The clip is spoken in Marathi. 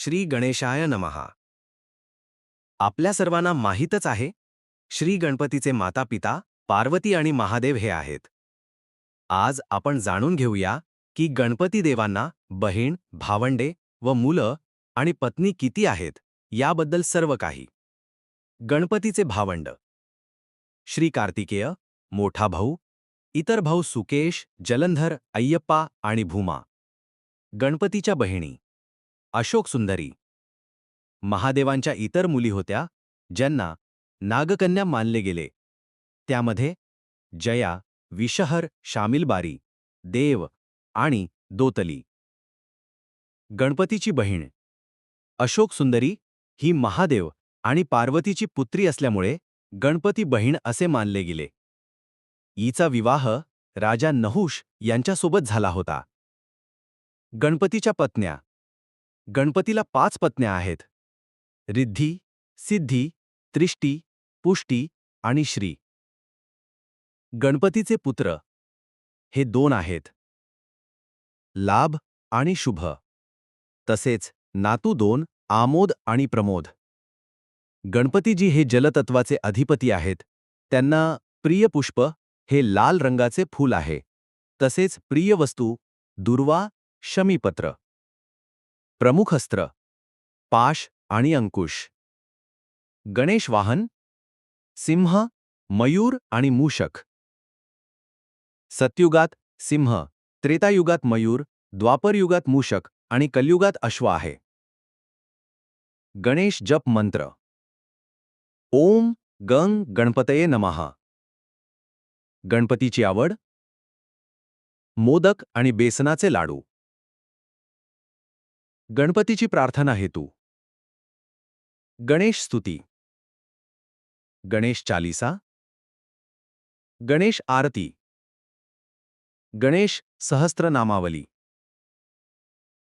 श्री गणेशाय नमहा. आपल्या सर्वांना माहीतच आहे श्री गणपतीचे माता पिता पार्वती आणि महादेव हे आहेत. आज आपण जाणून घेऊया की गणपती देवांना बहीण भावंडे व मुलं आणि पत्नी किती आहेत याबद्दल सर्व काही. गणपतीचे भावंड. श्री कार्तिकेय मोठा भाऊ इतर भाऊ सुकेश जलंधर अय्यप्पा आणि भूमा. गणपतीच्या बहिणी. अशोक सुंदरी. महादेवांच्या इतर मुली होत्या ज्यांना नागकन्या मानले गेले. त्यामध्ये जया विषहर शामिलबारी देव आणि दोतली. गणपतीची बहीण. अशोक सुंदरी ही महादेव आणि पार्वतीची पुत्री असल्यामुळे गणपती बहीण असे मानले गेले. ईचा विवाह राजा नहुष यांच्यासोबत झाला होता. गणपतीच्या पत्न्या. गणपतीला पाच पत्न्या आहेत. रिद्धी सिद्धी त्रिष्टी पुष्टी आणि श्री. गणपतीचे पुत्र. हे दोन आहेत. लाभ आणि शुभ. तसेच नातू दोन आमोद आणि प्रमोद. गणपतीजी हे जलतत्वाचे अधिपती आहेत. त्यांना प्रिय पुष्प हे लाल रंगाचे फूल आहे. तसेच प्रिय वस्तू दुर्वा शमीपत्र. प्रमुख अस्त्र पाश आणि अंकुश. गणेश वाहन सिंह मयूर आणि मूषक. सत्युगात सिंह त्रेतायुगात मयूर द्वापरयुगात मूषक आणि कलयुगात अश्व आहे. गणेश जप मंत्र. ओम गंग गणपतये नमः. गणपतीची आवड मोदक आणि बेसनाचे लाडू. गणपतीची प्रार्थना हेतू. गणेश स्तुती. गणेश चालिसा. गणेश आरती. गणेश सहस्त्रनामावली.